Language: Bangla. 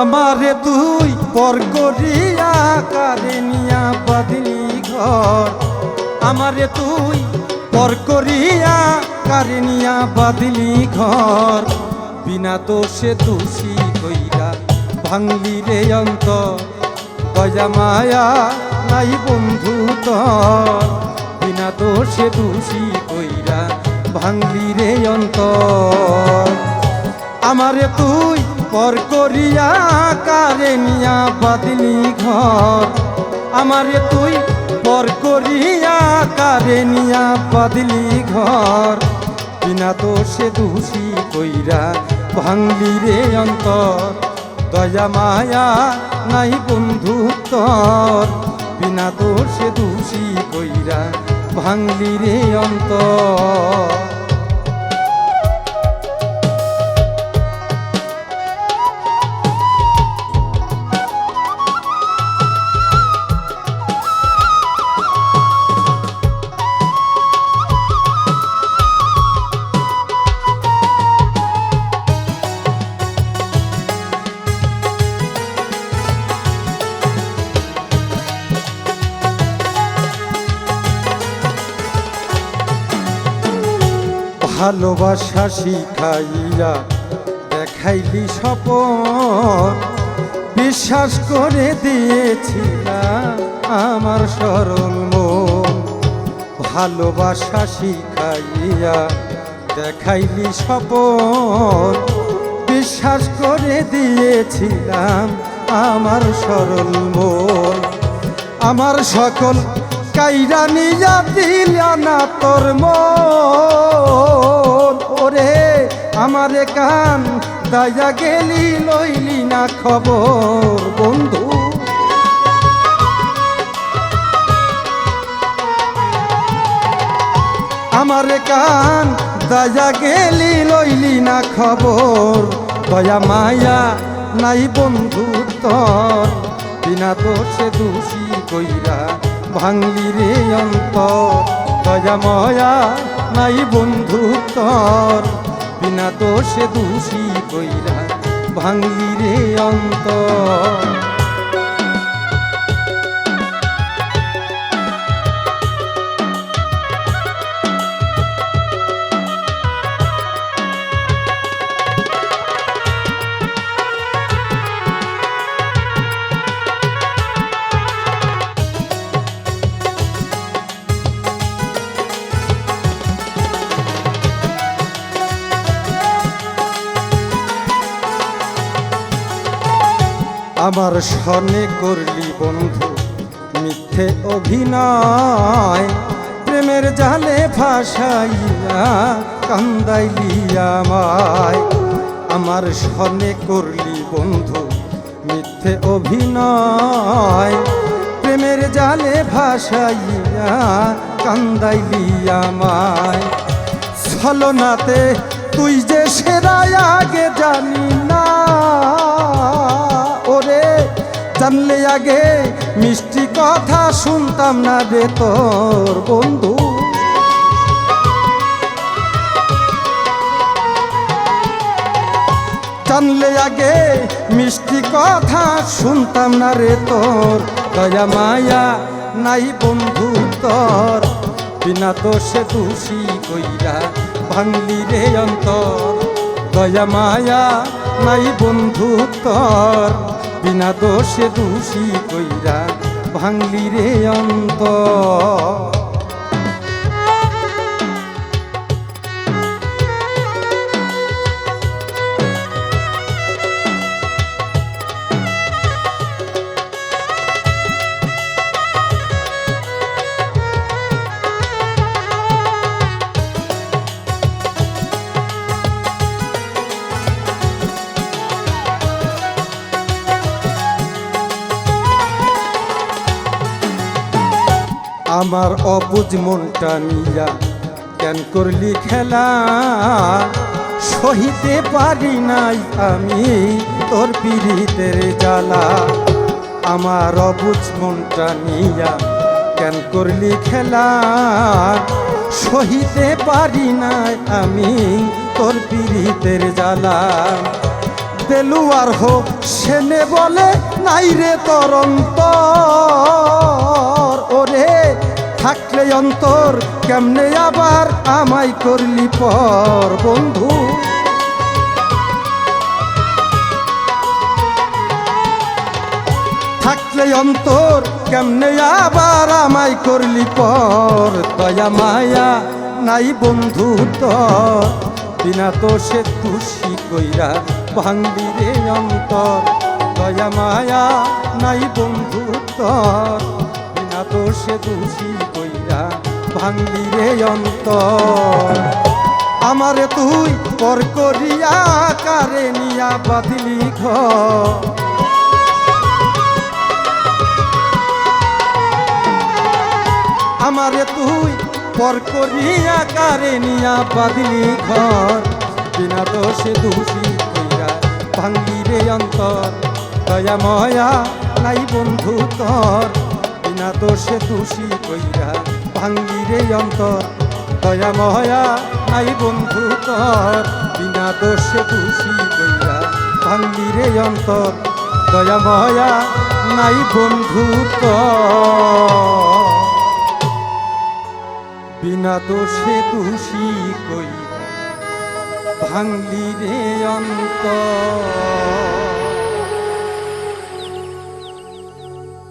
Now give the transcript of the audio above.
আমারে তুই পর করিয়া কারে নিয়া ঘর। আমারে তুই পর করিয়া কারে নিয়া ঘর। বিনা দোষে দোষী কইরা ভাঙলি রে অন্ত দয়া মায়া নাই বন্ধু তোর। বিনা দোষে দোষী কইরা ভাঙলি রে অন্তর। আমারে তুই পর করিয়া কারে নিয়া বাদলি ঘর। আমারে তুই পর করিয়া কারে নিয়া বাদলি ঘর। বিনা দোষে দোষী কইরা ভাঙলি রে অন্তর। দয়া, মায়া নাই বন্ধু তোর। বিনা দোষে দোষী কইরা ভাঙলি রে অন্তর। ভালোবাসা শিখাইয়া দেখাইলি স্বপন। বিশ্বাস করে দিয়েছিলাম আমার সরল মন। ভালোবাসা শিখাইয়া দেখাইলি স্বপন। বিশ্বাস করে দিয়েছিলাম আমার সরল মন। আমার সকল কাইরা নিয়া দিলা না তোর ওরে, আমারে কান দায়া গেলি, লইলি না খবর, বন্ধু। আমারে কান দায়া গেলি, লইলি না খবর। দয়া মায়া নাই বন্ধু তোর, বিনা দোষে দোষী কইরা ভাঙলি রে অন্তর দয়া ময়া নাই বন্ধু তর বিনা দোষে দোষী কইরা ভাঙলি রে অন্তর। আমার স্বর্ণে করলি বন্ধু, মিথ্যে অভিনয়, প্রেমের জালে ভাসাইয়া কান্দাইলি আমায়। আমার স্বর্ণে করলি বন্ধু, মিথ্যে অভিনয়, প্রেমের জালে ভাসাইয়া কান্দাইলি আমায়। ছলনাতে তুই যে সেরাই আগে জানি না। জানলে আগে মিষ্টি কথা শুনতাম না রে তোর বন্ধু। জানলে আগে মিষ্টি কথা শুনতাম না রে তোর। দয়া, মায়া নাই বন্ধু তোর। বিনা দোষে দোষী কইরা ভাঙলি রে অন্তর। দয়া, মায়া নাই বন্ধু তোর। বিনা দোষে দোষী কইরা ভাঙলি রে অন্তর। আমার অবুজ মনটা নিয়া কেন করলি খেলা, সহিতে পারি নাই আমি তোর পীড়িতের জ্বালা। আমার অবুজ মনটা নিয়া কেন করলি খেলা, সহিতে পারি নাই আমি তোর পীড়িতের জ্বালা। দেলুয়ার হো সেনে বলে, নাই রে তোর অন্তর। ওরে অন্তর কেমনে আবার আমায় করলি পর, বন্ধু? থাকলে অন্তর কেমনে আবার আমায় করলি পর? দয়া, মায়া নাই বন্ধু তোর। বিনা তো সে তুষি কইরা ভাঙলি রে অন্তর। দয়া, মায়া নাই বন্ধু তোর। বিনা তো সে তুষি ভাঙলি রে অন্তর। আমারে তুই পর করিয়া কারে নিয়া বাদলি ঘর। আমারে তুই পর করিয়া কারে নিয়া বাদলি ঘর। বিনা দোষে দোষী কইরা ভাঙ্গি রে অন্তর। দয়া, ময়া নাই বন্ধু তর। বিনা দোষে দোষী কইরা ভাঙ্গি রে অন্তর। দয়া ময়া নাই বন্ধু তর বিনা দোষে দোষী কইরা ভাঙ্গি রে অন্তর। দয়া ময়া নাই বন্ধু বিনা দোষে দোষী কই ভাঙলি রে অন্তর।